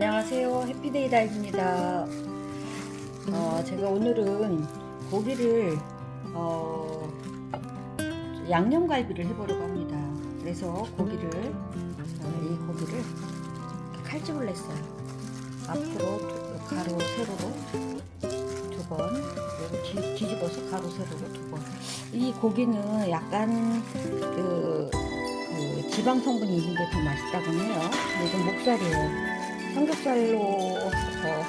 안녕하세요. 해피데이 다이브입니다. 어, 제가 오늘은 고기를 어, 양념갈비를 해보려고 합니다. 그래서 고기를 어, 이 고기를 칼집을 냈어요. 앞으로 두- 가로 세로로 두 번, 뒤집어서 가로 세로로 두 번. 이 고기는 약간 그, 그 지방 성분이 있는 게 더 맛있다고 해요. 이건 목살이에요. 삼겹살로 어,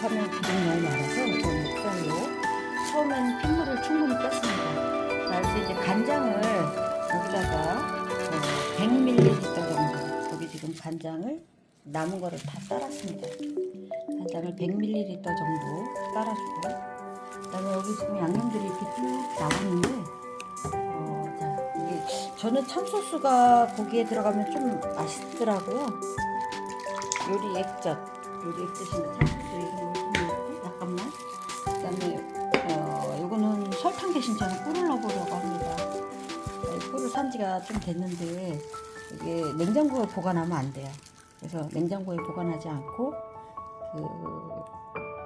하면 기름이 너무 많아서 저는 목살로 처음엔 핏물을 충분히 뺐습니다. 자, 그래서 이제 간장을 여기다가 어, 100ml 정도 여기 지금 간장을 남은 거를 다 따랐습니다. 간장을 100ml 정도 따라주고 그다음에 여기 지금 양념들이 이렇게 쭉 나왔는데 어, 저는 참소스가 고기에 들어가면 좀 맛있더라고요. 요리 액젓 참소스 이름을 좀 약간만. 그다음에 어 요거는 설탕 대신 저는 꿀을 넣어보려고 합니다. 네, 꿀을 산 지가 좀 됐는데 이게 냉장고에 보관하면 안 돼요. 그래서 냉장고에 보관하지 않고 그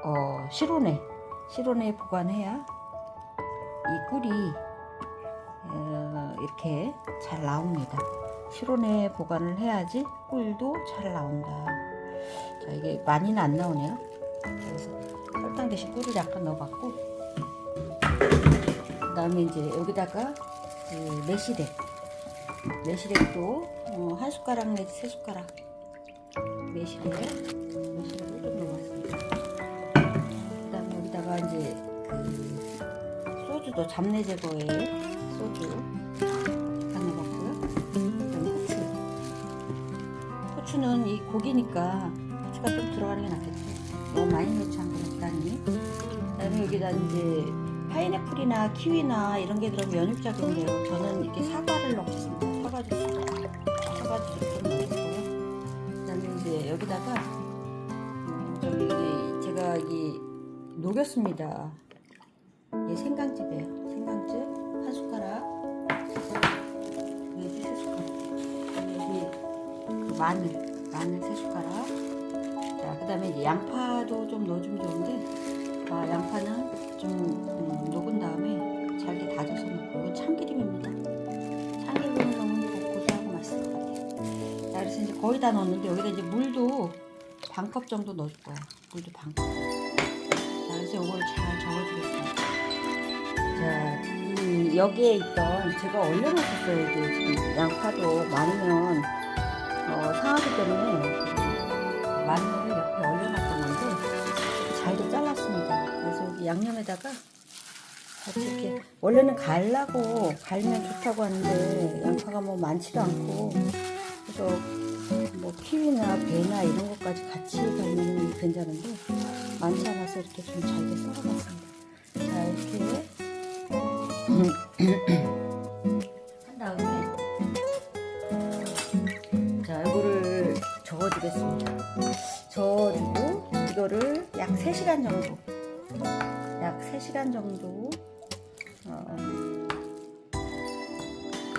어, 실온에 실온에 보관해야 이 꿀이 어, 이렇게 잘 나옵니다. 실온에 보관을 해야지 꿀도 잘 나온다. 자, 이게 많이는 안 나오네요. 그래서 설탕 대신 꿀을 약간 넣어봤고, 그 다음에 이제 여기다가 그 매실액, 매실액도 어, 한 숟가락 내지 세 숟가락 매실액, 매실액을 좀 넣어봤습니다. 그 다음에 여기다가 이제 그 소주도 잡내 제거에 소주 후추는 이 고기니까 후추가 좀 들어가는 게 낫겠죠. 너무 많이 넣지 않고 적당히. 그다음에 여기다 이제 파인애플이나 키위나 이런 게 들어가면 연육작용을 해요. 저는 이렇게 사과를 넣겠습니다. 사과 주스. 사과 주스 좀 넣었고요. 그다음에 이제 여기다가 음, 저기 제가 이 녹였습니다. 이게 생강즙이에요. 마늘 마늘 세 숟가락. 자 그 다음에 이제 양파도 좀 넣어주면 좋은데 아 양파는 좀 음, 녹은 다음에 잘게 다져서 넣고 참기름입니다. 참기름을 넣으면 고소하고 맛있을 것 같아요. 자 그래서 이제 거의 다 넣었는데 여기다 이제 물도 반 컵 정도 넣어줄 거야. 물도 반 컵. 자 그래서 이걸 잘 저어주겠습니다. 자, 이 여기에 있던 제가 얼려놨었어요. 지금 양파도 많으면 어, 상하기 때문에 마늘을 옆에 얼려놨던 건데 잘도 잘랐습니다. 그래서 여기 양념에다가 같이 이렇게 원래는 갈라고 갈면 좋다고 하는데 양파가 뭐 많지도 않고 그래서 뭐 키위나 배나 이런 것까지 같이 갈면 괜찮은데 많지 않아서 이렇게 좀 잘게 썰어봤습니다. 자 이렇게 주겠습니다. 저어주고 이거를 약 3시간 정도 약 3시간 정도 어,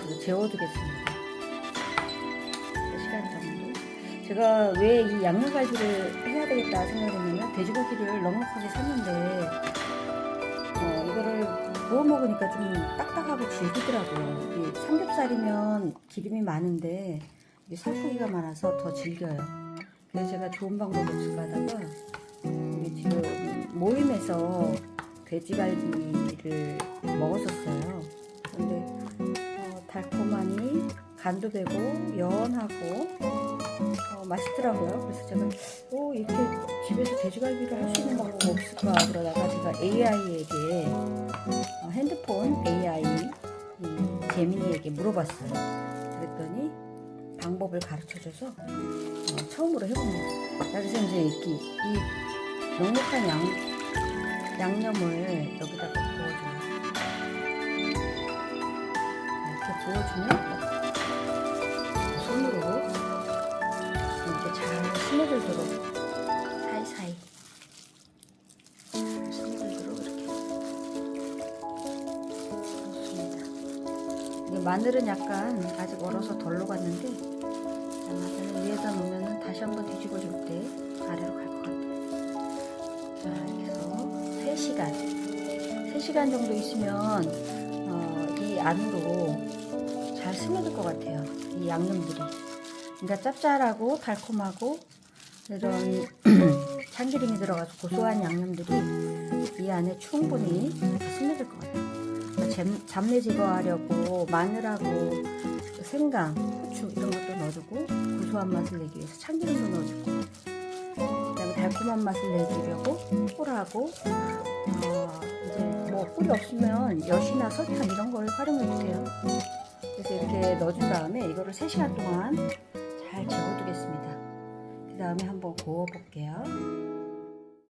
이거 재워두겠습니다. 3시간 정도. 제가 왜 이 양념갈비를 해야 되겠다 생각했냐면 돼지고기를 넉넉하게 샀는데 어, 이거를 구워 먹으니까 좀 딱딱하고 질기더라고요. 이 삼겹살이면 기름이 많은데 이게 살코기가 많아서 더 질겨요. 그래서 제가 좋은 방법 없을까 하다가 우리 지금 모임에서 돼지갈비를 먹었었어요. 근데 어, 달콤하니 간도 배고 연하고 어, 맛있더라고요. 그래서 제가 오 이렇게 집에서 돼지갈비를 할 수 있는 방법 없을까 그러다가 제가 AI에게 어, 핸드폰 AI 이 재민이에게 물어봤어요. 그랬더니 방법을 가르쳐줘서 어, 처음으로 해봅니다. 자, 그래서 이제 이렇게 이 넉넉한 양, 양념을 여기다가 부어줘요. 자, 이렇게 부어주면 손으로 이렇게 잘 스며들도록 마늘은 약간 아직 얼어서 덜 녹았는데 마늘을 위에다 놓으면 다시 한번 뒤집어 줄 때 아래로 갈 것 같아요. 자 이렇게 해서 3시간. 3시간 정도 있으면 어, 이 안으로 잘 스며들 것 같아요 이 양념들이. 그러니까 짭짤하고 달콤하고 이런 참기름이 들어가서 고소한 양념들이 이 안에 충분히 스며들 것 같아요. 잠, 잡내 제거하려고 마늘하고 생강, 후추 이런 것도 넣어주고 고소한 맛을 내기 위해서 참기름도 넣어주고 그다음에 달콤한 맛을 내주려고 꿀하고 어, 이제 뭐 꿀이 없으면 엿이나 설탕 이런 걸 활용해 주세요. 그래서 이렇게 넣어준 다음에 이거를 3시간 동안 잘 재워두겠습니다. 그 다음에 한번 구워 볼게요.